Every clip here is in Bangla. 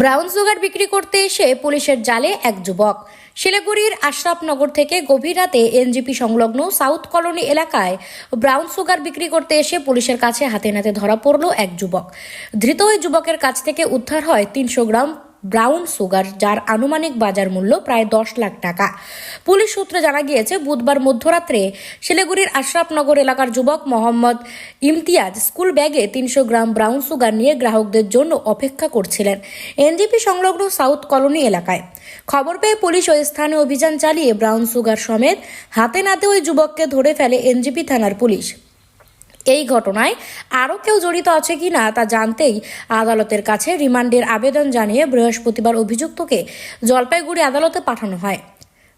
ব্রাউন সুগার বিক্রি করতে এসে পুলিশের জালে এক যুবক। শিলিগুড়ির আশরাফনগর থেকে গভীর রাতে এনজিপি সংলগ্ন সাউথ কলোনি এলাকায় ব্রাউন সুগার বিক্রি করতে এসে পুলিশের কাছে হাতে নাতে ধরা পড়ল এক যুবক। ধৃত ওই যুবকের কাছ থেকে উদ্ধার হয় তিনশো গ্রাম ব্রাউন সুগার, যার আনুমানিক বাজার মূল্য প্রায় দশ লাখ টাকা। পুলিশ সূত্রে জানা গিয়েছে, বুধবার মধ্যরাত্রে শিলিগুড়ির আশরাফনগর এলাকার যুবক মোহাম্মদ ইমতিয়াজ স্কুল ব্যাগে তিনশো গ্রাম ব্রাউন সুগার নিয়ে গ্রাহকদের জন্য অপেক্ষা করছিলেন এনজিপি সংলগ্ন সাউথ কলোনি এলাকায়। খবর পেয়ে পুলিশ ওই স্থানে অভিযান চালিয়ে ব্রাউন সুগার সমেত হাতে নাতে ওই যুবককে ধরে ফেলে এনজিপি থানার পুলিশ। এই ঘটনায় আরও কেউ জড়িত আছে কি না তা জানতেই আদালতের কাছে রিমান্ডের আবেদন জানিয়ে বৃহস্পতিবার অভিযুক্তকে জলপাইগুড়ি আদালতে পাঠানো হয়।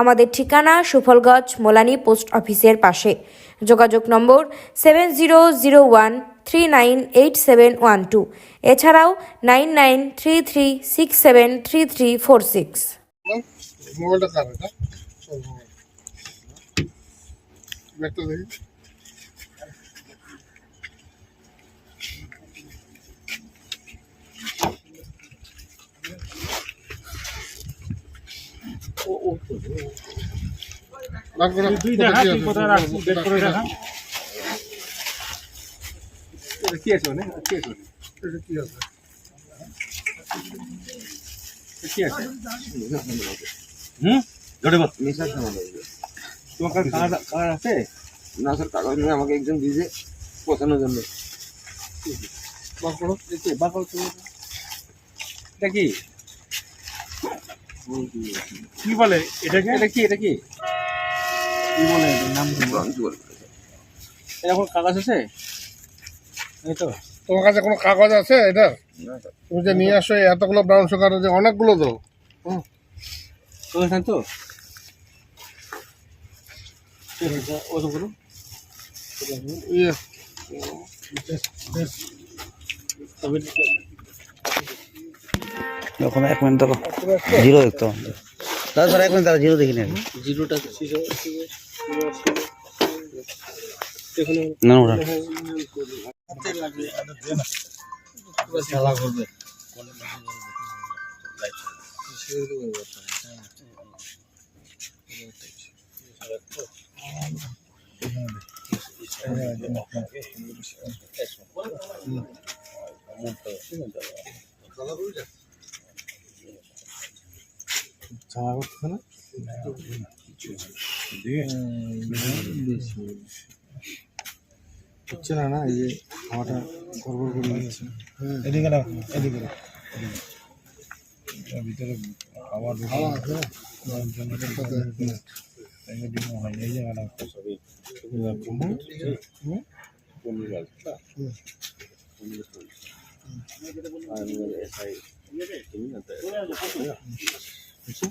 আমাদের ঠিকানা সুফলগঞ্জ মোলানি পোস্ট অফিসের পাশে। যোগাযোগ number seven zero zero one three nine eight seven one two. এছাড়াও nine nine three three six seven three three four six. মোবাইলটা রাখব না তুই কোথায় দেখা কি তুই আছে? কোথায় রাখছিস বের করে দেখা এটা কি আছে মানে কি আছে এটা কি আছে কি আছে হুম ধরে বল নেশার সামান তোমার কাছে কার্ড কার্ড আছে না স্যার কাগজ নিয়ে আমাকে একজন দিয়েছে পচানোর জন্য বার করো দেখি বাকল তুমি এটা কি কি বলে এটাকে? এটা কি এটা কি? কি বলে নাম? কি? ব্রাঞ্চ বলে এরকম কাগজ আছে? এই তো। তোমার কাছে কোনো কাগজ আছে এটা? তুমি যে নিয়ে আসো এতগুলো ব্রাউন সুগার যে অনেকগুলো তো। হুম। তো ঠিক আছে ওটা করুন ইয়ে। তবে এখন এক মিনিট দেখো জিরো দেখতে দাদা স্যার এক মিনিট দাদা জিরো দেখিনি আগে জিরোটা না না ওটা খেলা করবে হচ্ছে না না এই যে হাওয়াটা গড়বড় করে দিচ্ছে এদিকে না এদিকে না ভিতরে হাওয়া আছে না? এই জায়গাটা Isso